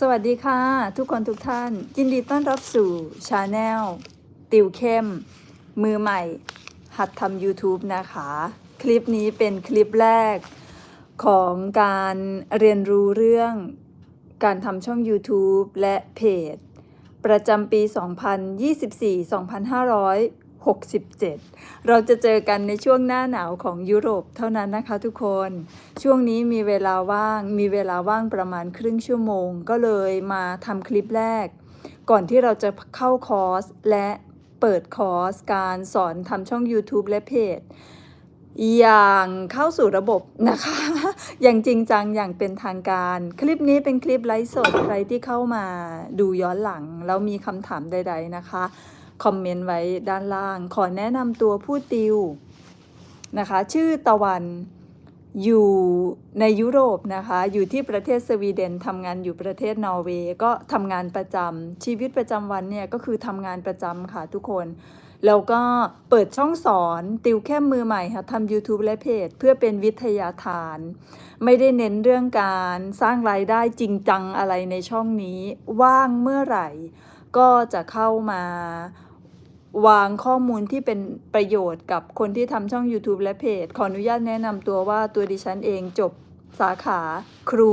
สวัสดีค่ะ ทุกคนทุกท่าน ยินดีต้อนรับสู่ชาแนลติวเข้ม มือใหม่ หัดทำ YouTube นะคะ คลิปนี้เป็นคลิปแรกของการเรียนรู้เรื่องการทำช่อง YouTube และเพจ ประจำปี 67 เราจะเจอกันในช่วงหน้าหนาวของยุโรปเท่านั้นนะคะทุกคน ช่วงนี้มีเวลาว่าง มีเวลาว่างประมาณครึ่งชั่วโมง ก็เลยมาทำคลิปแรก ก่อนที่เราจะเข้าคอร์ส และเปิดคอร์ส การสอนทำช่อง YouTube และเพจอย่างเข้าสู่ระบบนะคะ อย่างจริงจังอย่างเป็นทางการ คลิปนี้เป็นคลิปไลฟ์สดใครที่เข้ามาดูย้อนหลัง แล้วมีคำถามใด ๆนะคะ คอมเมนต์ไว้ด้านล่าง ขอแนะนำตัวผู้ติวนะคะ ชื่อตะวันอยู่ในยุโรปนะคะ อยู่ที่ประเทศสวีเดนทำงานอยู่ประเทศนอร์เวย์ก็ทำงานประจำชีวิตประจำวันเนี่ยก็คือทำงานประจำค่ะทุกคน แล้วก็เปิดช่องสอนติวแค่มือใหม่ค่ะทำ YouTube และเพจ เพื่อเป็นวิทยาทาน ไม่ได้เน้นเรื่องการสร้างรายได้จริงจังอะไรในช่องนี้ ว่างเมื่อไหร่ ก็จะเข้ามา วางข้อมูลที่เป็นประโยชน์กับคนที่ทำช่อง YouTube และเพจ ขออนุญาตแนะนำตัวว่าตัวดิฉันเองจบสาขา ครู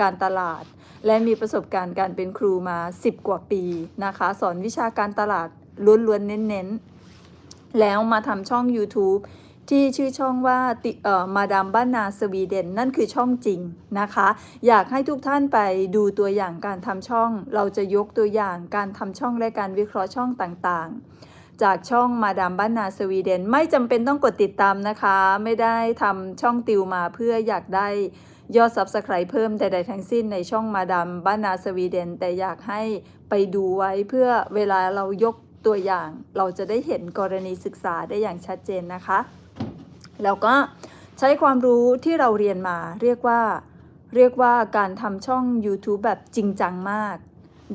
การตลาด และมีประสบการณ์การเป็นครูมา 10 กว่าปีนะคะ สอนวิชาการตลาดล้วนๆ เน้นๆ แล้วมาทำช่อง YouTube ที่ชื่อช่องว่าติเอ่อมาดามบ้านนาสวีเดน นั่นคือช่องจริงนะคะ อยากให้ทุกท่านไปดูตัวอย่างการทำช่อง เราจะยกตัวอย่างการทำช่องและการวิเคราะห์ช่องต่างๆ จากช่องมาดามบ้านนาสวีเดน ไม่จำเป็นต้องกดติดตามนะคะ ไม่ได้ทำช่องติวมาเพื่ออยากได้ยอด Subscribe เพิ่มใดๆทั้งสิ้นในช่องมาดามบ้านนาสวีเดน แต่อยากให้ไปดูไว้เพื่อเวลาเรายกตัวอย่าง เราจะได้เห็นกรณีศึกษาได้อย่างชัดเจนนะคะ แล้วก็ใช้ความรู้ที่เราเรียนมาเรียกว่า เรียกว่าการทำช่อง YouTube แบบจริงจังมาก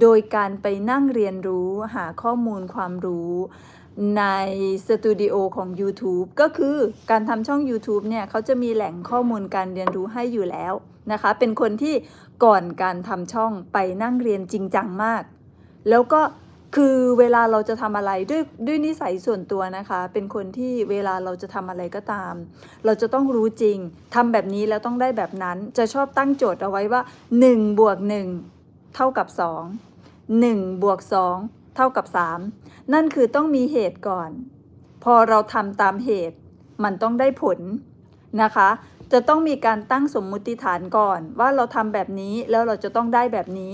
โดยการไปนั่งเรียนรู้หาข้อมูลความรู้ ในสตูดิโอของ YouTube ก็คือการทำช่อง YouTube เนี่ยเขาจะมีแหล่งข้อมูลการเรียนรู้ให้อยู่แล้วนะคะ เป็นคนที่ก่อนการทำช่องไปนั่งเรียนจริงจังมาก แล้วก็คือเวลาเราจะทำอะไรด้วยด้วยนิสัยส่วนตัวนะคะ เป็นคนที่เวลาเราจะทำอะไรก็ตาม เราจะต้องรู้จริงทำแบบนี้แล้วต้องได้แบบนั้น จะชอบตั้งโจทย์เอาไว้ว่า1บวก1เท่ากับ2 1บวก2 เท่ากับ 3 นั่นคือต้องมีเหตุก่อน พอเราทำตามเหตุ มันต้องได้ผลนะคะ จะต้องมีการตั้งสมมุติฐานก่อน ว่าเราทำแบบนี้แล้วเราจะต้องได้แบบนี้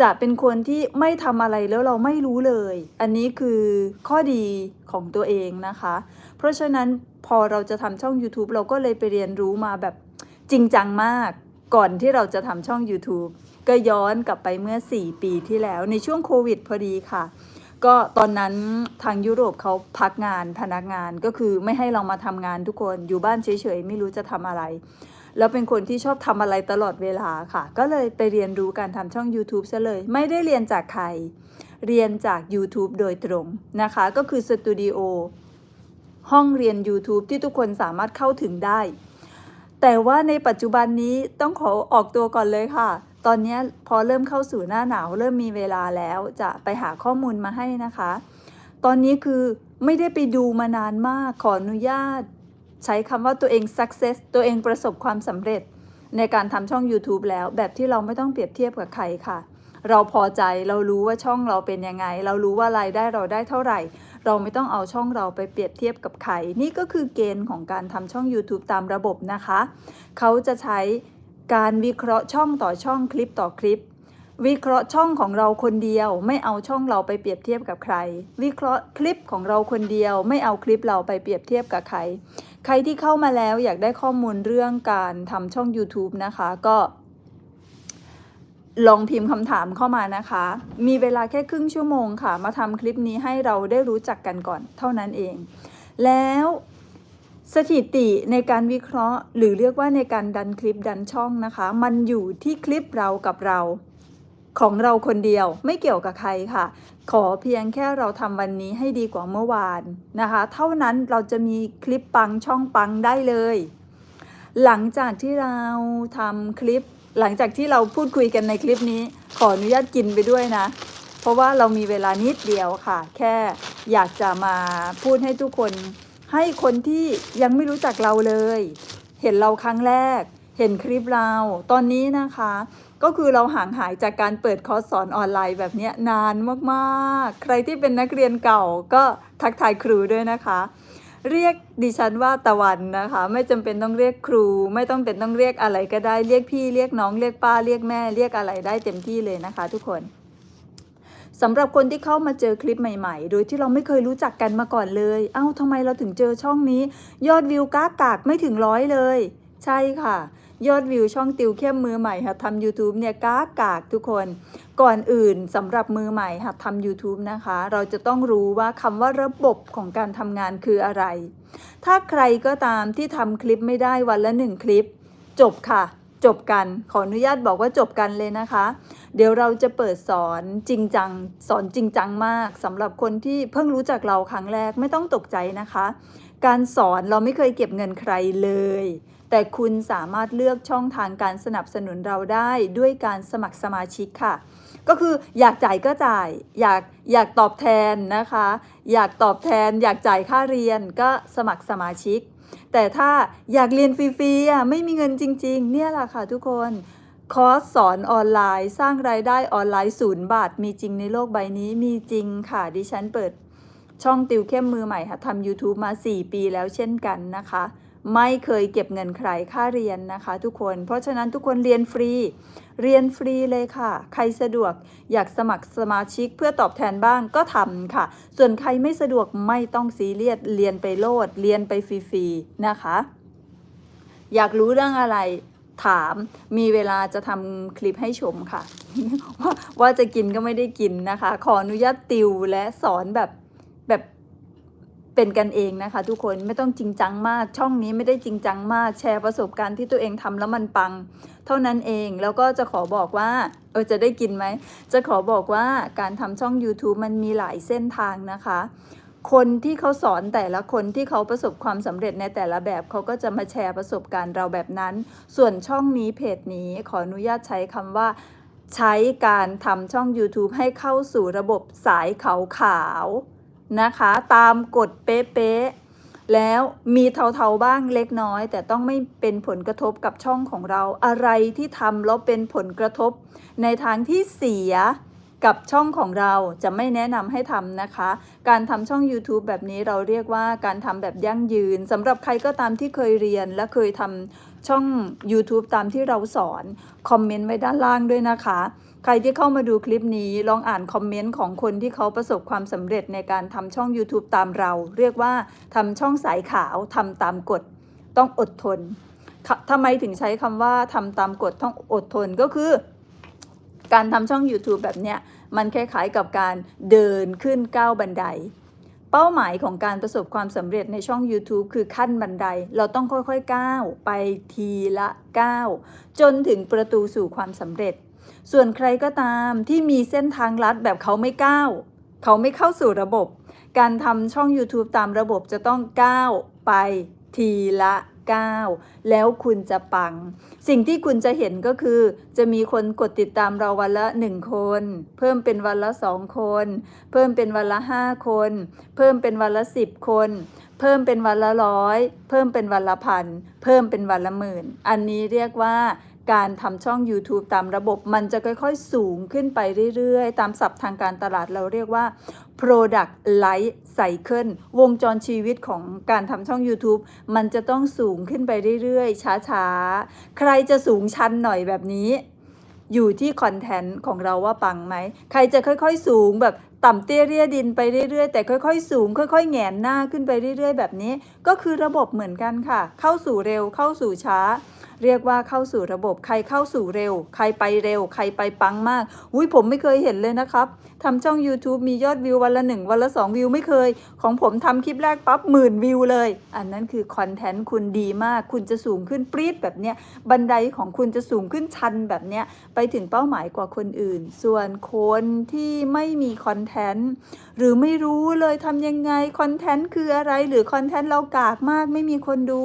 จะเป็นคนที่ไม่ทำอะไรแล้วเราไม่รู้เลย อันนี้คือข้อดีของตัวเองนะคะ เพราะฉะนั้นพอเราจะทำช่อง YouTube เราก็เลยไปเรียนรู้มาแบบจริงจังมากก่อนที่เราจะทำช่อง YouTube ก็ย้อนกลับไปเมื่อ 4 ปีที่แล้วในช่วงโควิดพอดีค่ะ ก็ตอนนั้นทางยุโรปเขาพักงานพนักงานก็คือไม่ให้เรามาทำงานทุกคนอยู่บ้านเฉยๆ ไม่รู้จะทำอะไร แล้วเป็นคนที่ชอบทำอะไรตลอดเวลาค่ะ ก็เลยไปเรียนรู้การทำช่อง YouTube ซะเลย ไม่ได้เรียนจากใคร เรียนจาก YouTube โดยตรงนะคะ ก็คือสตูดิโอห้องเรียน YouTube ที่ทุกคนสามารถเข้าถึงได้ แต่ว่าในปัจจุบันนี้ต้องขอออกตัวก่อนเลยค่ะ ตอนนี้พอเริ่มเข้าสู่หน้าหนาว เริ่มมีเวลาแล้วจะไปหาข้อมูลมาให้นะคะ ตอนนี้คือไม่ได้ไปดูมานานมากขออนุญาต ใช้คำว่าตัวเอง success ตัวเองประสบความสำเร็จในการทำช่อง YouTube แล้วแบบที่เราไม่ต้องเปรียบเทียบกับใครค่ะ เราพอใจเรารู้ว่าช่องเราเป็นยังไง เรารู้ว่ารายได้เราได้เท่าไหร่ เราไม่ต้องเอาช่องเราไปเปรียบเทียบกับใคร นี่ก็คือเกณฑ์ของการทำช่อง YouTube ตามระบบนะคะ เขาจะใช้ การวิเคราะห์ช่องต่อช่องคลิปต่อคลิป วิเคราะห์ช่องของเราคนเดียว ไม่เอาช่องเราไปเปรียบเทียบกับใคร วิเคราะห์คลิปของเราคนเดียว ไม่เอาคลิปเราไปเปรียบเทียบกับใคร ใครที่เข้ามาแล้วอยากได้ข้อมูลเรื่องการทำช่อง YouTube นะคะก็ลองพิมพ์คำถามเข้ามานะคะ มีเวลาแค่ครึ่งชั่วโมงค่ะ มาทำคลิปนี้ให้เราได้รู้จักกันก่อนเท่านั้นเอง แล้ว สถิติในการวิเคราะห์ หรือเรียกว่าในการดันคลิปดันช่องนะคะ มันอยู่ที่คลิปเรากับเราของเราคนเดียวไม่เกี่ยวกับใครค่ะ ขอเพียงแค่เราทำวันนี้ให้ดีกว่าเมื่อวานนะคะ เท่านั้นเราจะมีคลิปปังช่องปังได้เลย หลังจากที่เราทำคลิป หลังจากที่เราพูดคุยกันในคลิปนี้ ขออนุญาตกินไปด้วยนะ เพราะว่าเรามีเวลานิดเดียวค่ะ แค่อยากจะมาพูดให้ทุกคน ให้คนที่ยังไม่รู้จักเราเลย เห็นเราครั้งแรก เห็นคลิปเราตอนนี้นะคะ ก็คือเราห่างหายจากการเปิดคอร์สสอนออนไลน์แบบนี้นานมากๆ ใครที่เป็นนักเรียนเก่าก็ทักทายครูด้วยนะคะ เรียกดิฉันว่าตะวันนะคะ ไม่จำเป็นต้องเรียกครู ไม่ต้องเป็นต้องเรียกอะไรก็ได้เรียกพี่เรียกน้องเรียกป้าเรียกแม่เรียกอะไรได้เต็มที่เลยนะคะ ทุกคน สำหรับคนที่เข้ามาเจอคลิปใหม่ๆ โดยที่เราไม่เคยรู้จักกันมาก่อนเลย เอ้าทำไมเราถึงเจอช่องนี้ ยอดวิวก้ากากไม่ถึงร้อยเลย ใช่ค่ะ ยอดวิวช่องติวเข้มมือใหม่หัดทำ YouTube เนี่ยก้ากากทุกคน ก่อนอื่นสำหรับมือใหม่หัดทำ YouTube นะคะ เราจะต้องรู้ว่าคำว่าระบบของการทำงานคืออะไร ถ้าใครก็ตามที่ทำคลิปไม่ได้วันละหนึ่งคลิป จบค่ะ จบกัน ขออนุญาตบอกว่าจบกันเลยนะคะ เดี๋ยวเราจะเปิดสอนจริงจัง สอนจริงจังมากสำหรับคนที่เพิ่งรู้จักเราครั้งแรกไม่ต้องตกใจนะคะ การสอนเราไม่เคยเก็บเงินใครเลย แต่คุณสามารถเลือกช่องทางการสนับสนุนเราได้ด้วยการสมัครสมาชิกค่ะ ก็คืออยากจ่ายก็จ่าย อยากอยากตอบแทนนะคะ อยากตอบแทน อยากจ่ายค่าเรียนก็สมัครสมาชิกแต่ถ้าอยากเรียนฟรีๆอะไม่มีเงินจริง ๆ เนี่ยแหละค่ะทุกคน คอร์สสอนออนไลน์ สร้างรายได้ออนไลน์ศูนย์บาท มีจริงในโลกใบนี้มีจริงค่ะ ดิฉันเปิดช่องติวเข้มมือใหม่ค่ะทำ YouTube มา 4 ปีแล้วเช่นกันนะคะ ไม่เคยเก็บเงินใครค่าเรียนนะคะ ทุกคน เพราะฉะนั้นทุกคนเรียนฟรี เรียนฟรีเลยค่ะ ใครสะดวกอยากสมัครสมาชิกเพื่อตอบแทนบ้างก็ทำค่ะ ส่วนใครไม่สะดวกไม่ต้องซีเรียสเรียนไปโลด เรียนไปฟรีๆนะคะ อยากรู้เรื่องอะไร ถามมีเวลาจะทำคลิปให้ชมค่ะ ว่าว่าจะกินก็ไม่ได้กินนะคะ ขออนุญาตติวและสอนแบบแบบเป็นกันเองนะคะทุกคนไม่ต้องจริงจังมาก ช่องนี้ไม่ได้จริงจังมากแชร์ประสบการณ์ที่ตัวเองทำแล้วมันปัง เท่านั้นเองแล้วก็จะขอบอกว่าเออจะได้กินไหมจะขอบอกว่าการทำช่อง YouTube มันมีหลายเส้นทางนะคะ คนที่เขาสอนแต่ละคนที่เขาประสบความสำเร็จในแต่ละแบบเขาก็จะมาแชร์ประสบการณ์เราแบบนั้น ส่วนช่องนี้เพจนี้ขออนุญาตใช้คำว่า ใช้การทำช่อง YouTube ให้เข้าสู่ระบบสายขาวขาวนะคะ ตามกฎเป๊ะๆแล้วมีเทาๆบ้างเล็กน้อย แต่ต้องไม่เป็นผลกระทบกับช่องของเรา อะไรที่ทำแล้วเป็นผลกระทบ ในทางที่เสีย กับช่องของเราจะไม่แนะนำให้ทำนะคะ การทำช่อง YouTube แบบนี้เราเรียกว่าการทำแบบยั่งยืนสำหรับใครก็ตามที่เคยเรียนและเคยทำช่อง YouTube ตามที่เราสอน คอมเมนต์ไว้ด้านล่างด้วยนะคะ ใครที่เข้ามาดูคลิปนี้ลองอ่านคอมเมนต์ของคนที่เขาประสบความสำเร็จในการทำช่อง YouTube ตามเรา เรียกว่าทำช่องสายขาวทำตามกฎ ต้องอดทนททำไมถึงใช้คำว่าทำตามกฎต้องอดทนก็คือ การทำช่อง YouTube แบบเนี้ยมันคล้ายๆกับการเดินขึ้นก้าวบันได เป้าหมายของการประสบความสำเร็จในช่อง YouTube คือขั้นบันได เราต้องค่อยๆก้าวไปทีละก้าวจนถึงประตูสู่ความสำเร็จ ส่วนใครก็ตามที่มีเส้นทางลัดแบบเขาไม่ก้าวเขาไม่เข้าสู่ระบบ การทำช่อง YouTube ตามระบบจะต้องก้าวไปทีละ ก้าแล้วคุณจะปัง สิ่งที่คุณจะเห็นก็คือ จะมีคนกดติดตามเราวันละ 1 คน เพิ่มเป็นวันละ 2 คน เพิ่มเป็นวันละ 5 คน เพิ่มเป็นวันละ 10 คน เพิ่มเป็นวันละร้อย เพิ่มเป็นวันละพัน เพิ่มเป็นวันละหมื่น อันนี้เรียกว่าการทำช่อง YouTube ตามระบบมันจะค่อยๆ สูงขึ้นไปเรื่อยๆ ตามศัพท์ทางการตลาดเราเรียกว่า Product Life Cycle วงจรชีวิตของการทำช่อง YouTube มันจะต้องสูงขึ้นไปเรื่อยๆ ช้าๆ ใครจะสูงชันหน่อยแบบนี้ อยู่ที่คอนเทนต์ของเราว่าปังไหม ใครจะค่อยๆสูงแบบต่ำเตี้ยเรียดินไปเรื่อยๆ แต่ค่อยๆ สูง ค่อยๆแหงนหน้าขึ้นไปเรื่อยๆ แบบนี้ ก็คือระบบเหมือนกันค่ะ เข้าสู่เร็วเข้าสู่ช้า เรียกว่าเข้าสู่ระบบใครเข้าสู่เร็ว ใครไปเร็ว ใครไปปังมากอุ้ยผมไม่เคยเห็นเลยนะครับทำช่อง YouTube มียอดวิววันละหนึ่งวันละสองวิวไม่เคย ของผมทำคลิปแรกปั๊บหมื่นวิวเลย อันนั้นคือคอนเทนต์คุณดีมาก คุณจะสูงขึ้นปรี๊ดแบบเนี้ยบันไดของคุณจะสูงขึ้นชันแบบเนี้ยไปถึงเป้าหมายกว่าคนอื่น ส่วนคนที่ไม่มีคอนเทนต์หรือไม่รู้เลยทำยังไงคอนเทนต์คืออะไรหรือคอนเทนต์เรากากมากไม่มีคนดู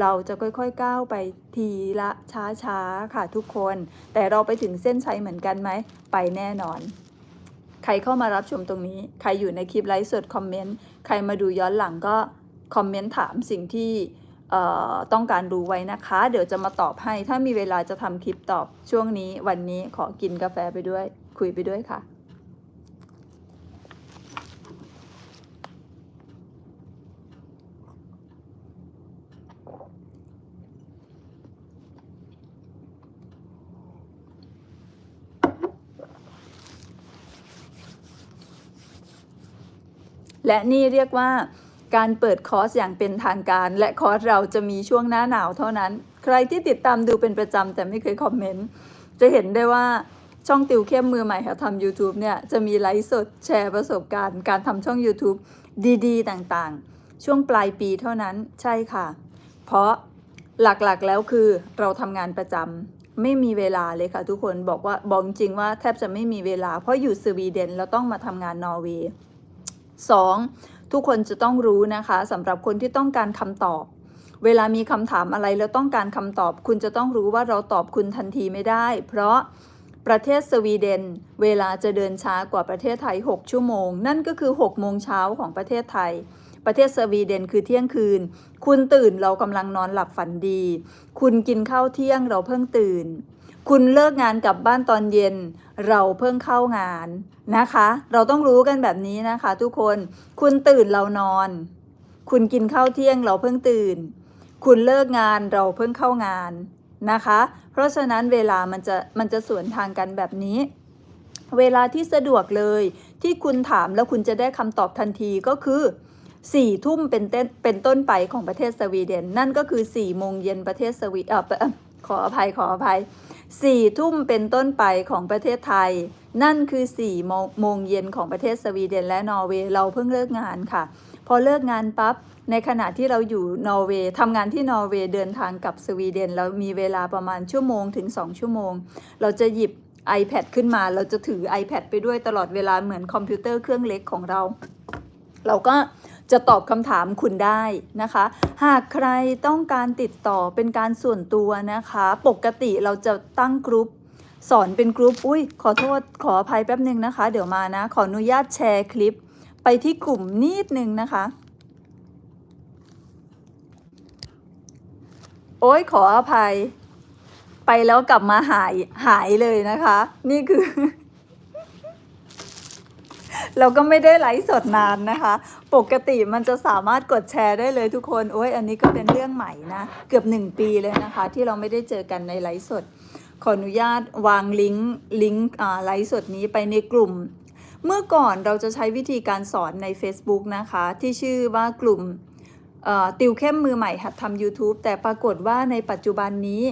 เราจะค่อยๆก้าวไปทีละช้าๆค่ะทุกคน แต่เราไปถึงเส้นชัยเหมือนกันไหม ไปแน่นอน ใครเข้ามารับชมตรงนี้ ใครอยู่ในคลิปไลฟ์สดคอมเมนต์ ใครมาดูย้อนหลังก็คอมเมนต์ถามสิ่งที่ต้องการรู้ไว้นะคะ เดี๋ยวจะมาตอบให้ ถ้ามีเวลาจะทำคลิปตอบช่วงนี้วันนี้ขอกินกาแฟไปด้วย คุยไปด้วยค่ะ และนี่เรียกว่าการเปิดคอร์สอย่างเป็นทางการ และคอร์สเราจะมีช่วงหน้าหนาวเท่านั้น ใครที่ติดตามดูเป็นประจำแต่ไม่เคยคอมเมนต์ จะเห็นได้ว่าช่องติวเข้มมือใหม่ค่ะทำ YouTube เนี่ย จะมีไลฟ์สดแชร์ประสบการณ์ การทำช่อง YouTube ดีๆ ต่างๆ ช่วงปลายปีเท่านั้นใช่ค่ะ เพราะหลักๆแล้วคือเราทำงานประจำไม่มีเวลาเลยค่ะทุกคนบอกว่าบอกจริงๆว่าแทบจะไม่มีเวลา เพราะอยู่สวีเดนเราต้องมาทำงานนอร์เวย์ สองทุกคนจะต้องรู้นะคะสำหรับคนที่ต้องการคำตอบ เวลามีคำถามอะไรแล้วต้องการคำตอบ คุณจะต้องรู้ว่าเราตอบคุณทันทีไม่ได้ เพราะประเทศสวีเดน เวลาจะเดินช้ากว่าประเทศไทย 6 ชั่วโมง นั่นก็คือ 6 โมงเช้าของประเทศไทย ประเทศสวีเดนคือเที่ยงคืน คุณตื่นเรากำลังนอนหลับฝันดี คุณกินข้าวเที่ยงเราเพิ่งตื่น คุณเลิกงานกลับบ้านตอนเย็น เราเพิ่งเข้างานนะคะ เราต้องรู้กันแบบนี้นะคะ ทุกคน คุณตื่นเรานอน คุณกินข้าวเที่ยงเราเพิ่งตื่น คุณเลิกงานเราเพิ่งเข้างานนะคะ เพราะฉะนั้นเวลามันจะมันจะสวนทางกันแบบนี้ เวลาที่สะดวกเลย ที่คุณถามแล้วคุณจะได้คำตอบทันทีก็คือสี่ทุ่มเป็นเต้นเป็นต้นไปของประเทศสวีเดน นั่นก็คือสี่โมงเย็นประเทศสวีเออเอ่อขออภัยขออภัย สี่ทุ่มเป็นต้นไปของประเทศไทย นั่นคือสี่โมงเย็นของประเทศสวีเดนและนอร์เวย์เราเพิ่งเลิกงานค่ะ พอเลิกงานปั๊บในขณะที่เราอยู่นอร์เวย์ทำงานที่นอร์เวย์เดินทางกับสวีเดนเรามีเวลาประมาณชั่วโมงถึง 2 ชั่วโมง เราจะหยิบ iPad ขึ้นมา เราจะถือ iPad ไปด้วยตลอดเวลาเหมือนคอมพิวเตอร์เครื่องเล็กของเรา เราก็ จะตอบคำถามคุณได้นะคะ หากใครต้องการติดต่อเป็นการส่วนตัวนะคะ ปกติเราจะตั้งกรุ๊ปสอนเป็นกรุ๊ปอุ้ยขอโทษขออภัยแป๊บหนึ่งนะคะ เดี๋ยวมานะ ขออนุญาตแชร์คลิป ไปที่กลุ่มนิดนึงนะคะ โอ้ยขออภัย ไปแล้วกลับมาหายหายเลยนะคะ นี่คือ เราก็ไม่ได้ไลฟ์สดนานนะคะ ปกติมันจะสามารถกดแชร์ได้เลยทุกคน โอ้ยอันนี้ก็เป็นเรื่องใหม่นะ เกือบหนึ่งปีเลยนะคะ ที่เราไม่ได้เจอกันในไลฟ์สด ขออนุญาตวางลิงก์ลิงก์ไลฟ์สดนี้ไปในกลุ่ม เมื่อก่อนเราจะใช้วิธีการสอนใน Facebook นะคะ ที่ชื่อว่ากลุ่มติวเข้มมือใหม่หัดทำ YouTube แต่ปรากฏว่าในปัจจุบันนี้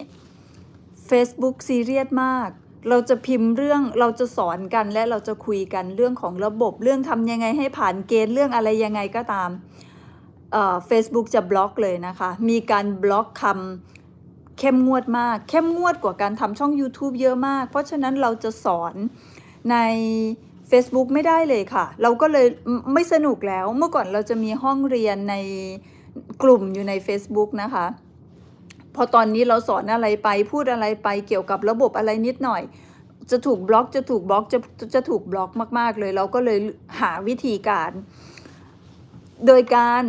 Facebook ซีเรียสมาก เราจะพิมพ์เรื่องเราจะสอนกันและเราจะคุยกันเรื่องของระบบเรื่องทำยังไงให้ผ่านเกณฑ์เรื่องอะไรยังไงก็ตามเอ่อ Facebook จะบล็อกเลยนะคะ มีการบล็อกคำเข้มงวดมาก เข้มงวดกว่าการทำช่อง YouTube เยอะมาก เพราะฉะนั้นเราจะสอนใน Facebook ไม่ได้เลยค่ะ เราก็เลยไม่ไม่สนุกแล้ว เมื่อก่อนเราจะมีห้องเรียนในกลุ่มอยู่ใน Facebook นะคะ พอตอนนี้เราสอนอะไรไปพูดอะไรไปเกี่ยวกับระบบอะไรนิดหน่อย จะถูกบล็อกจะถูกบล็อกจะจะถูกบล็อกมาก ๆ เลย เราก็เลยหาวิธีการ โดยการ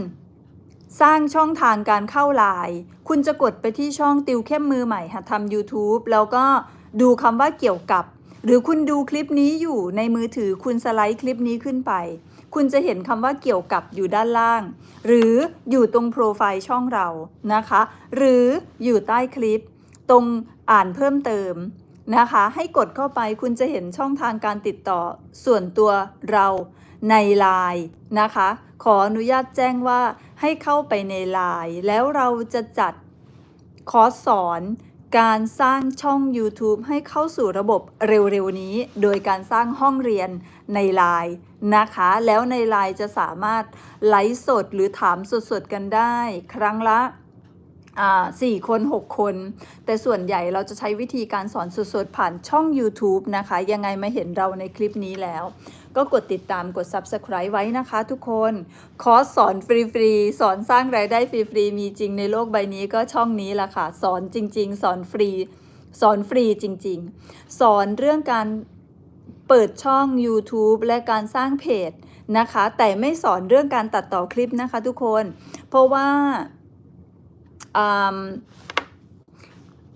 สร้างช่องทางการเข้าไลน์คุณจะกดไปที่ช่องติวเข้มมือใหม่หัดทำ YouTube แล้วก็ดูคำว่าเกี่ยวกับ หรือคุณดูคลิปนี้อยู่ในมือถือคุณสไลด์คลิปนี้ขึ้นไป คุณจะเห็นคำว่าเกี่ยวกับอยู่ด้านล่าง หรืออยู่ตรงโปรไฟล์ช่องเรานะคะ หรืออยู่ใต้คลิป ตรงอ่านเพิ่มเติมนะคะ ให้กดเข้าไปคุณจะเห็นช่องทางการติดต่อส่วนตัวเราในไลน์นะคะ ขออนุญาตแจ้งว่าให้เข้าไปในไลน์แล้วเราจะจัดคอร์สสอน การสร้างช่อง YouTube ให้เข้าสู่ระบบเร็วๆนี้ โดยการสร้างห้องเรียนในไลน์นะคะ แล้วในไลน์จะสามารถไลฟ์สดหรือถามสดๆกันได้ ครั้งละอ่าสี่คนหกคน แต่ส่วนใหญ่เราจะใช้วิธีการสอนสดๆผ่านช่อง YouTube นะคะ ยังไงมาเห็นเราในคลิปนี้แล้ว ก็กดติดตามกด Subscribe ไว้นะคะทุกคน คอร์สสอนฟรีๆ สอนสร้างรายได้ฟรีๆ มีจริงในโลกใบนี้ก็ช่องนี้ละค่ะ สอนจริง ๆ สอนฟรี สอนฟรีจริง ๆ สอนเรื่องการเปิดช่อง YouTube และการสร้างเพจนะคะ แต่ไม่สอนเรื่องการตัดต่อคลิปนะคะทุกคน เพราะว่า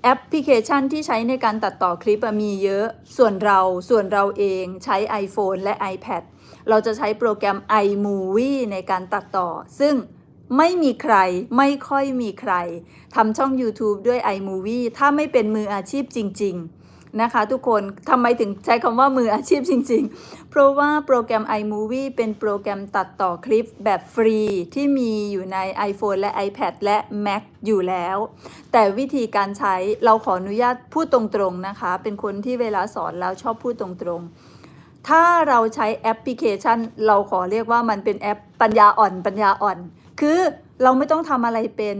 แอปพลิเคชันที่ใช้ในการตัดต่อคลิปมีเยอะ ส่วนเราส่วนเราเองใช้ iPhone และ iPad เราจะใช้โปรแกรม iMovie ในการตัดต่อ ซึ่งไม่มีใครไม่ค่อยมีใครทำช่อง YouTube ด้วย iMovie ถ้าไม่เป็นมืออาชีพจริง ๆ นะคะทุกคนทำไมถึงใช้คำว่ามืออาชีพจริง ๆ เพราะว่าโปรแกรม iMovie เป็นโปรแกรมตัดต่อคลิปแบบฟรี ที่มีอยู่ใน iPhone และ iPad และ Mac อยู่แล้ว แต่วิธีการใช้เราขออนุญาตพูดตรงๆนะคะ เป็นคนที่เวลาสอนแล้วชอบพูดตรงๆ ถ้าเราใช้แอปพลิเคชัน เราขอเรียกว่ามันเป็นแอปปัญญาอ่อนปัญญาอ่อน คือเราไม่ต้องทำอะไรเป็น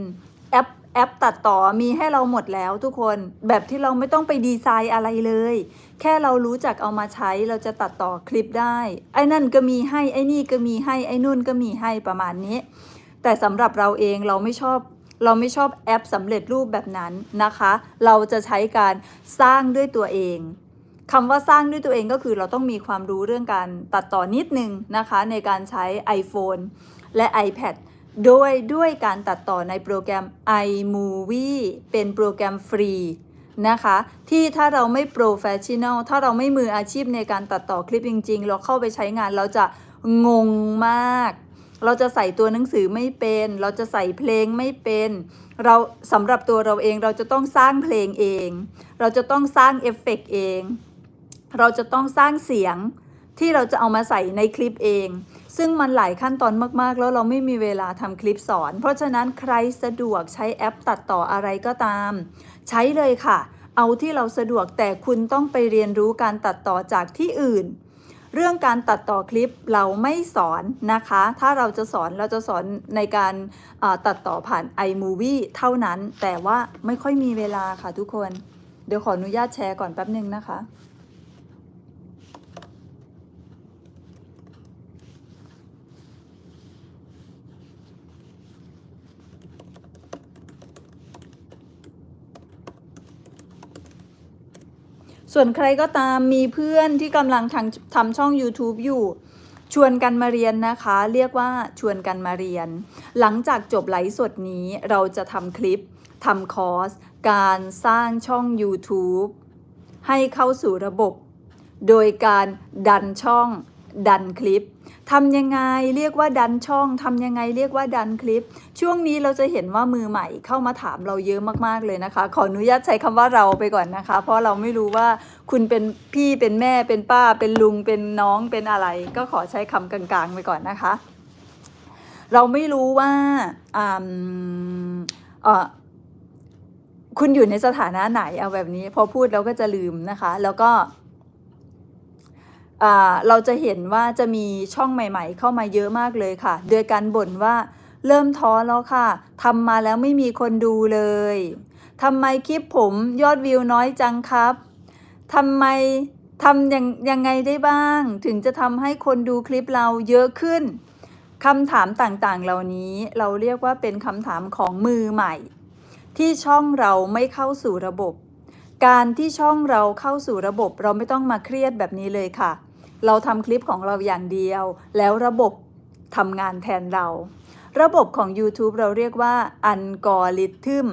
แอป แอปตัดต่อมีให้เราหมดแล้วทุกคนแบบที่เราไม่ต้องไปดีไซน์อะไรเลย แค่เรารู้จักเอามาใช้เราจะตัดต่อคลิปได้ ไอ้นั่นก็มีให้ไอ้นี่ก็มีให้ไอ้นู่นก็มีให้ประมาณนี้ แต่สำหรับเราเองเราไม่ชอบ เราไม่ชอบแอปสำเร็จรูปแบบนั้นนะคะ เราจะใช้การสร้างด้วยตัวเองคำว่าสร้างด้วยตัวเองก็คือเราต้องมีความรู้เรื่องการตัดต่อนิดนึงนะคะ ในการใช้ iPhone และ iPad โดยด้วยการตัดต่อในโปรแกรม iMovie เป็นโปรแกรมฟรีนะคะ ที่ถ้าเราไม่โปรเฟชชั่นอลถ้าเราไม่มืออาชีพในการตัดต่อคลิปจริง ๆ เราเข้าไปใช้งานเราจะงงมาก เราจะใส่ตัวหนังสือไม่เป็น เราจะใส่เพลงไม่เป็น เราสำหรับตัวเราเองเราจะต้องสร้างเพลงเอง เราจะต้องสร้างเอฟเฟกต์เอง เราจะต้องสร้างเสียงที่เราจะเอามาใส่ในคลิปเอง ซึ่งมันหลายขั้นตอนมากๆ แล้วเราไม่มีเวลาทำคลิปสอน เพราะฉะนั้นใครสะดวกใช้แอปตัดต่ออะไรก็ตาม ใช้เลยค่ะ เอาที่เราสะดวกแต่คุณต้องไปเรียนรู้การตัดต่อจากที่อื่น เรื่องการตัดต่อคลิปเราไม่สอนนะคะ ถ้าเราจะสอนเราจะสอนในการตัดต่อผ่าน iMovie เท่านั้น แต่ว่าไม่ค่อยมีเวลาค่ะทุกคน เดี๋ยวขออนุญาตแชร์ก่อนแป๊บหนึ่งนะคะ ส่วนใครก็ตามมีเพื่อนที่กำลังทำทำช่อง YouTube อยู่ ชวนกันมาเรียนนะคะ เรียกว่าชวนกันมาเรียน หลังจากจบไลฟ์สดนี้เราจะทำคลิปทำคอร์ส การสร้างช่อง YouTube ให้เข้าสู่ระบบ โดยการดันช่อง ดันคลิปทำยังไงเรียกว่าดันช่องทำยังไงเรียกว่าดันคลิป ช่วงนี้เราจะเห็นว่ามือใหม่เข้ามาถามเราเยอะมากๆเลยนะคะ ขออนุญาตใช้คำว่าเราไปก่อนนะคะ เพราะเราไม่รู้ว่าคุณเป็นพี่เป็นแม่เป็นป้า เป็นลุงเป็นน้องเป็นอะไร ก็ขอใช้คำกลางๆไปก่อนนะคะ เราไม่รู้ว่าอ่าคุณอยู่ในสถานะไหนเอาแบบนี้ พอพูดเราก็จะลืมนะคะ แล้วก็ เราจะเห็นว่าจะมีช่องใหม่ๆ เข้ามาเยอะมากเลยค่ะ โดยการบ่นว่าเริ่มท้อแล้วค่ะทำมาแล้วไม่มีคนดูเลยทำไมคลิปผมยอดวิวน้อยจังครับทำไมทำยังยังไงได้บ้าง ถึงจะทำให้คนดูคลิปเราเยอะขึ้นคำถามต่างๆ เหล่านี้เราเรียกว่าเป็นคำถามของมือใหม่ ที่ช่องเราไม่เข้าสู่ระบบ การที่ช่องเราเข้าสู่ระบบเราไม่ต้องมาเครียดแบบนี้เลยค่ะ เราทำคลิปของเราอย่างเดียว แล้วระบบทำงานแทนเรา ระบบของ YouTube เราเรียกว่าอัลกอริทึม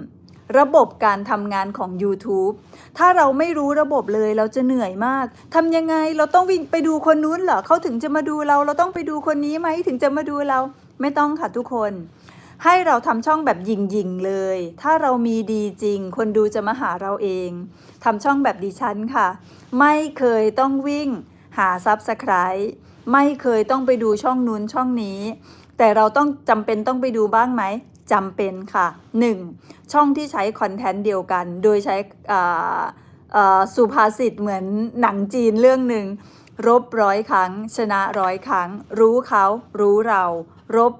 ระบบการทำงานของ YouTube ถ้าเราไม่รู้ระบบเลยเราจะเหนื่อยมาก ทำยังไงเราต้องวิ่งไปดูคนนู้นเหรอเขาถึงจะมาดูเรา เราต้องไปดูคนนี้ไหมถึงจะมาดูเรา ไม่ต้องค่ะทุกคน ให้เราทำช่องแบบยิงยิงๆเลย ถ้าเรามีดีจริง คนดูจะมาหาเราเองทำช่องแบบดิฉันค่ะ ไม่เคยต้องวิ่ง หาซับสไคร b ์ไม่เคยต้องไปดูช่องนู้นช่องนี้ แต่เราต้องจำเป็นต้องไปดูบ้างไหมจำเป็นค่ะ 1. ช่องที่ใช้คอนเทนต์เดียวกัน โดยใช้สุภาษิตเหมือนหนังจีนเรื่องหนึ่งรบร้อยครั้ง ชนะร้อยครั้ง รู้เขา รู้เรา รบ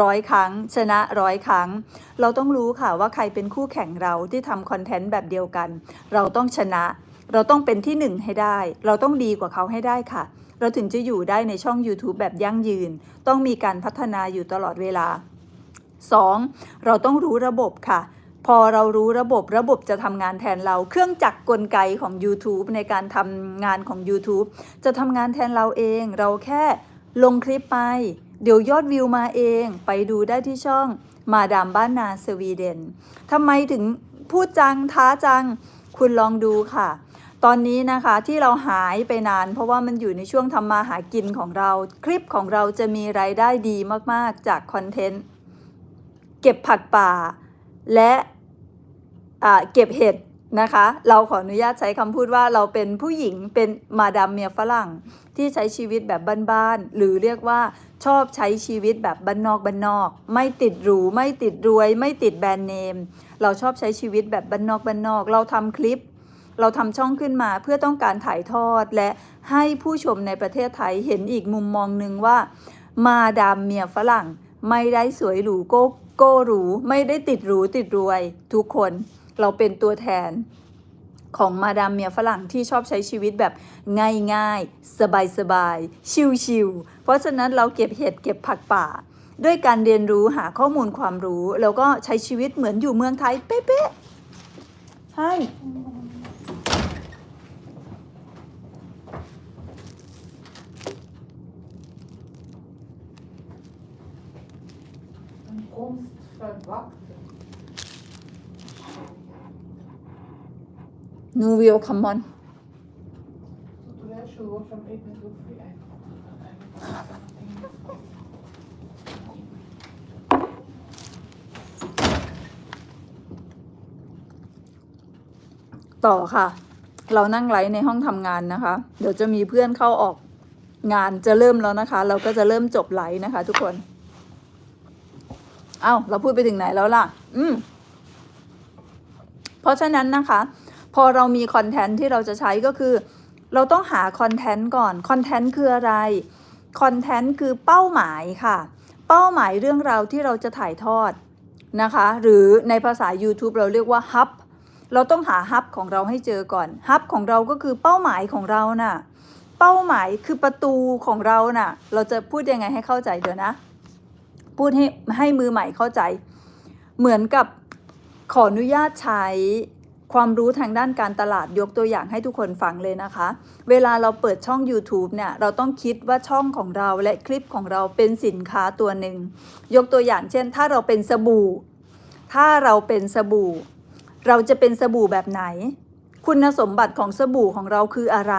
ร้อยครั้ง ชนะร้อยครั้ง เราต้องรู้ค่ะว่าใครเป็นคู่แข่งเราที่ทำคอนเทนต์แบบเดียวกัน เราต้องชนะ เราต้องเป็นที่หนึ่งให้ได้ เราต้องดีกว่าเขาให้ได้ค่ะ เราถึงจะอยู่ได้ในช่อง YouTube แบบยั่งยืน ต้องมีการพัฒนาอยู่ตลอดเวลา 2. เราต้องรู้ระบบค่ะ พอเรารู้ระบบระบบจะทำงานแทนเรา เครื่องจักรกลไกของ YouTube ในการทำงานของ YouTube จะทำงานแทนเราเอง เราแค่ลงคลิปไป เดี๋ยวยอดวิวมาเองไปดูได้ที่ช่องมาดามบ้านนาสวีเดนทำไมถึงพูดจังท้าจัง คุณลองดูค่ะ ตอนนี้นะคะที่เราหายไปนาน เพราะว่ามันอยู่ในช่วงทำมาหากินของเรา คลิปของเราจะมีรายได้ดีมากๆจากคอนเทนต์ เก็บผักป่า และเก็บเห็ด นะคะ เราขออนุญาตใช้คำพูดว่าเราเป็นผู้หญิงเป็นมาดามเมียฝรั่งที่ใช้ชีวิตแบบบ้านๆหรือเรียกว่าชอบใช้ชีวิตแบบบ้านนอกบ้านนอก ไม่ติดหรูไม่ติดรวย ไม่ติดแบรนด์เนม เราชอบใช้ชีวิตแบบบ้านนอกบ้านนอก เราทำคลิป เราทำช่องขึ้นมาเพื่อต้องการถ่ายทอด และให้ผู้ชมในประเทศไทยเห็นอีกมุมมองหนึ่งว่า มาดามเมียฝรั่ง ไม่ได้สวยหรูโก้โก้หรูไม่ได้ติดหรูติดรวย ทุกคน เราเป็นตัวแทนของมาดามเมียฝรั่งที่ชอบใช้ชีวิตแบบง่ายๆ สบายๆ ชิลๆ เพราะฉะนั้นเราเก็บเห็ดเก็บผักป่า ด้วยการเรียนรู้หาข้อมูลความรู้ แล้วก็ใช้ชีวิตเหมือนอยู่เมืองไทยเป๊ะๆใช่ นูวิวคัมมอนต่อค่ะ เรานั่งไลฟ์ในห้องทำงานนะคะ เดี๋ยวจะมีเพื่อนเข้าออกงานจะเริ่มแล้วนะคะ เราก็จะเริ่มจบไลฟ์นะคะ ทุกคน เอ้าเราพูดไปถึงไหนแล้วล่ะ อืมเพราะฉะนั้นนะคะ อเรามีคอนเทนต์ที่เราจะใช้ก็คือ เราต้องหาคอนเทนต์ก่อนคอนเทนต์คืออะไรคอนเทนต์คือเป้าหมายค่ะ เป้าหมายเรื่องราวที่เราจะถ่ายทอดนะคะ หรือในภาษา YouTube เราเรียกว่า Hub เราต้องหาฮับของเราให้เจอก่อนฮับของเราก็คือเป้าหมายของเราน่ะเป้าหมายคือประตูของเราน่ะ เราจะพูดยังไงให้เข้าใจเดี๋ยวนะ พูดให้ให้มือใหม่เข้าใจ เหมือนกับขออนุญาตใช้ ความรู้ทางด้านการตลาดยกตัวอย่างให้ทุกคนฟังเลยนะคะ เวลาเราเปิดช่อง YouTube เนี่ยเราต้องคิดว่าช่องของเราและคลิปของเราเป็นสินค้าตัวหนึ่ง ยกตัวอย่างเช่น ถ้าเราเป็นสบู่ ถ้าเราเป็นสบู่ เราจะเป็นสบู่แบบไหน คุณสมบัติของสบู่ของเราคืออะไร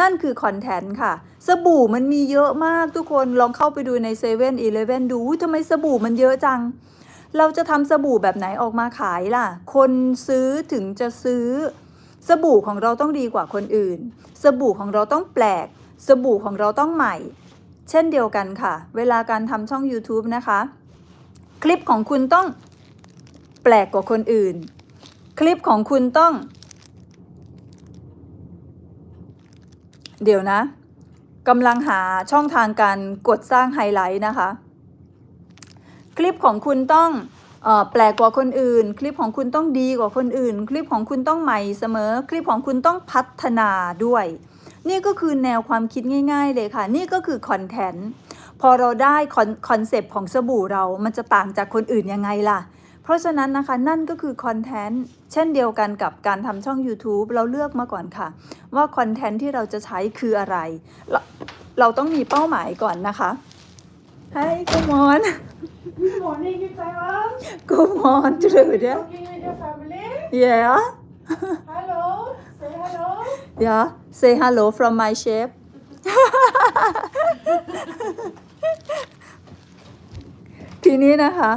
นั่นคือคอนเทนต์ค่ะ สบู่มันมีเยอะมากทุกคนลองเข้าไปดูในเซเว่นอีเลฟเว่นดูทำไมสบู่มันเยอะจัง เราจะทำสบู่แบบไหนออกมาขายล่ะ คนซื้อถึงจะซื้อ สบู่ของเราต้องดีกว่าคนอื่น สบู่ของเราต้องแปลก สบู่ของเราต้องใหม่ เช่นเดียวกันค่ะ เวลาการทำช่อง YouTube นะคะ คลิปของคุณต้องแปลกกว่าคนอื่น คลิปของคุณต้อง เดี๋ยวนะกำลังหาช่องทางการกดสร้างไฮไลท์นะคะ คลิปของคุณต้องอแปลกกว่าคนอื่น คลิปของคุณต้องดีกว่าคนอื่น คลิปของคุณต้องใหม่เสมอ คลิปของคุณต้องพัฒนาด้วย นี่ก็คือแนวความคิดง่าย ๆ เลยค่ะ นี่ก็คือคอนเทนต์พอเราได้คอนเซปต์ของสบู่เรา มันจะต่างจากคนอื่นยังไงล่ะ เพราะฉะนั้นนะคะนั่นก็คือคอนเทนต์เช่นเดียวกันกับการทำช่อง YouTube เราเลือกมาก่อนค่ะ ว่าคอนเทนต์ที่เราจะใช้คืออะไร เรเราต้องมีเป้าหมายก่อนนะคะ Hi good morning Good morning, you Taiwan. good morning Trude Talking with your family. yeah Hello. Say hello. yeah say hello from my chef ทีนี้นะคะ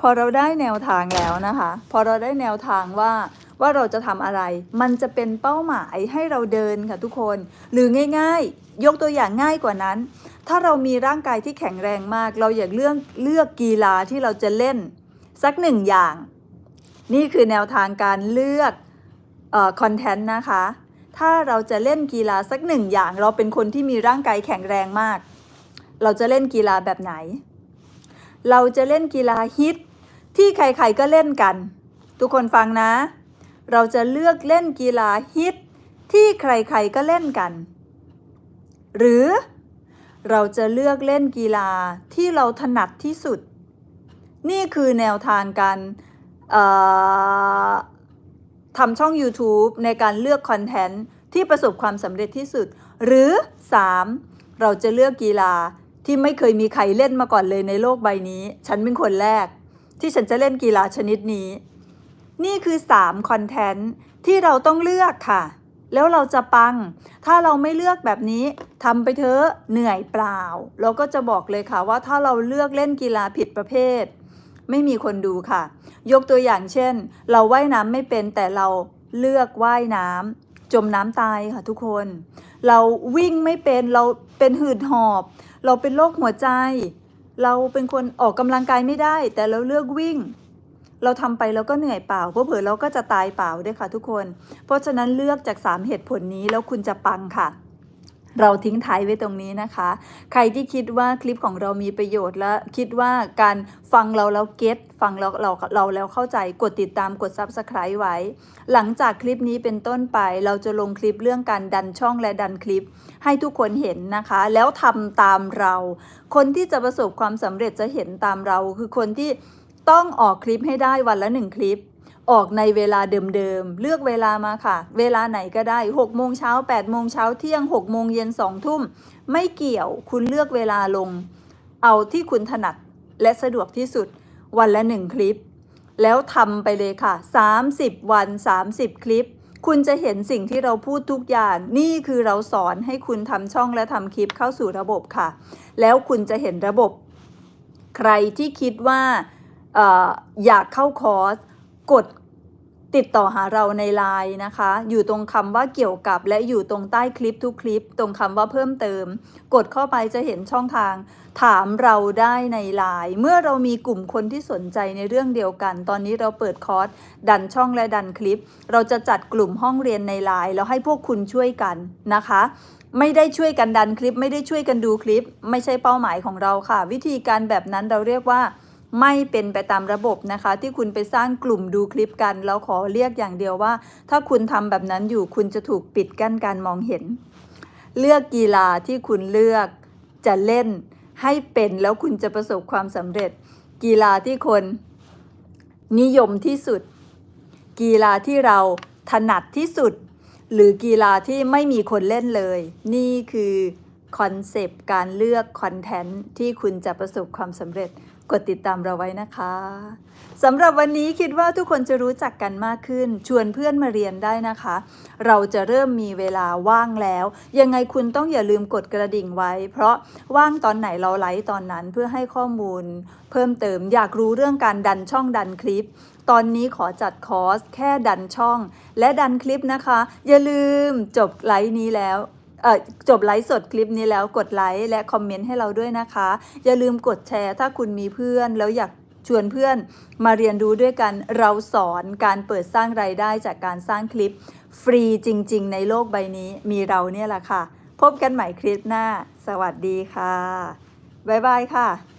พอเราได้แนวทางแล้วนะคะ พอเราได้แนวทางว่าว่าเราจะทำอะไร มันจะเป็นเป้าหมายให้เราเดินค่ะทุกคน หรือง่าย ๆ ยกตัวอย่างง่ายกว่านั้น ถ้าเรามีร่างกายที่แข็งแรงมาก เราอยากเลือกเลือกกีฬาที่เราจะเล่นสักหนึ่งอย่าง นี่คือแนวทางการเลือกคอนเทนต์นะคะ ถ้าเราจะเล่นกีฬาสักหนึ่งอย่าง เราเป็นคนที่มีร่างกายแข็งแรงมาก เราจะเล่นกีฬาแบบไหน เราจะเล่นกีฬาฮิตที่ใครๆก็เล่นกัน ทุกคนฟังนะ เราจะเลือกเล่นกีฬาฮิตที่ใครๆก็เล่นกัน หรือ เราจะเลือกเล่นกีฬาที่เราถนัดที่สุด นี่คือแนวทางการทำช่อง YouTube ในการเลือกคอนเทนต์ที่ประสบความสำเร็จที่สุด หรือ 3. เราจะเลือกกีฬาที่ไม่เคยมีใครเล่นมาก่อนเลยในโลกใบนี้ ฉันเป็นคนแรก ที่ฉันจะเล่นกีฬาชนิดนี้ นี่คือ 3 คอนเทนต์ที่เราต้องเลือกค่ะ แล้วเราจะปัง ถ้าเราไม่เลือกแบบนี้ทำไปเถอะเหนื่อยเปล่า เราก็จะบอกเลยค่ะว่าถ้าเราเลือกเล่นกีฬาผิดประเภท ไม่มีคนดูค่ะ ยกตัวอย่างเช่น เราว่ายน้ำไม่เป็นแต่เราเลือกว่ายน้ำจมน้ำตายค่ะทุกคน เราวิ่งไม่เป็นเราเป็นหืดหอบ เราเป็นโรคหัวใจ เราเป็นคนออกกำลังกายไม่ได้ แต่เราเลือกวิ่ง เราทำไปเราก็เหนื่อยเปล่าเพราะเผื่อเราก็จะตายเปล่าด้วยค่ะทุกคน เพราะฉะนั้นเลือกจาก 3 เหตุผลนี้แล้วคุณจะปังค่ะเราทิ้งท้ายไว้ตรงนี้นะคะ ใครที่คิดว่าคลิปของเรามีประโยชน์และคิดว่าการฟังเราแล้วเก็ตฟังเราเราเราแล้วเข้าใจกดติดตามกด Subscribe ไว้ หลังจากคลิปนี้เป็นต้นไป เราจะลงคลิปเรื่องการดันช่องและดันคลิป ให้ทุกคนเห็นนะคะ แล้วทำตามเรา คนที่จะประสบความสำเร็จจะเห็นตามเรา คือคนที่ ต้องออกคลิปให้ได้วันละหนึ่งคลิป ออกในเวลาเดิมๆ เลือกเวลามาค่ะ เวลาไหนก็ได้6โมงเช้า8โมงเช้าเที่ยง6โมงเย็น2ทุ่ม ไม่เกี่ยวคุณเลือกเวลาลง เอาที่คุณถนัดและสะดวกที่สุด วันละหนึ่งคลิป แล้วทำไปเลยค่ะ 30 วัน 30 คลิป คุณจะเห็นสิ่งที่เราพูดทุกอย่าง นี่คือเราสอนให้คุณทำช่องและทำคลิปเข้าสู่ระบบค่ะ แล้วคุณจะเห็นระบบ ใครที่คิดว่า อยากเข้าคอร์สกดติดต่อหาเราในไลน์นะคะ อยู่ตรงคำว่าเกี่ยวกับและอยู่ตรงใต้คลิปทุกคลิป ตรงคำว่าเพิ่มเติม กดเข้าไปจะเห็นช่องทาง ถามเราได้ในไลน์เมื่อเรามีกลุ่มคนที่สนใจในเรื่องเดียวกัน ตอนนี้เราเปิดคอร์สดันช่องและดันคลิป เราจะจัดกลุ่มห้องเรียนในไลน์แล้วให้พวกคุณช่วยกันนะคะ ไม่ได้ช่วยกันดันคลิป ไม่ได้ช่วยกันดูคลิป ไม่ใช่เป้าหมายของเราค่ะ วิธีการแบบนั้นเราเรียกว่า ไม่เป็นไปตามระบบนะคะ ที่คุณไปสร้างกลุ่มดูคลิปกันแล้วขอเรียกอย่างเดียวว่า ถ้าคุณทำแบบนั้นอยู่คุณจะถูกปิดกั้นการมองเห็น เลือกกีฬาที่คุณเลือกจะเล่นให้เป็นแล้วคุณจะประสบความสำเร็จ กีฬาที่คนนิยมที่สุด กีฬาที่เราถนัดที่สุด หรือกีฬาที่ไม่มีคนเล่นเลย นี่คือคอนเซปต์การเลือกคอนเทนต์ที่คุณจะประสบความสำเร็จ กดติดตามเราไว้นะคะสำหรับวันนี้คิดว่าทุกคนจะรู้จักกันมากขึ้น ชวนเพื่อนมาเรียนได้นะคะ เราจะเริ่มมีเวลาว่างแล้ว ยังไงคุณต้องอย่าลืมกดกระดิ่งไว้ เพราะว่างตอนไหนเราไลฟ์ตอนนั้นเพื่อให้ข้อมูล เพิ่มเติมอยากรู้เรื่องการดันช่องดันคลิป ตอนนี้ขอจัดคอร์สแค่ดันช่อง และดันคลิปนะคะ อย่าลืมจบไลฟ์นี้แล้ว จบไลฟ์สดคลิปนี้แล้วกดไลค์และคอมเมนต์ให้เราด้วยนะคะ อย่าลืมกดแชร์ถ้าคุณมีเพื่อนแล้วอยากชวนเพื่อนมาเรียนรู้ด้วยกันเราสอนการเปิดสร้างรายได้จากการสร้างคลิป ฟรีจริง ๆ ในโลกใบนี้มีเราเนี่ยแหละค่ะ พบกันใหม่คลิปหน้า สวัสดีค่ะ บ๊ายบายค่ะ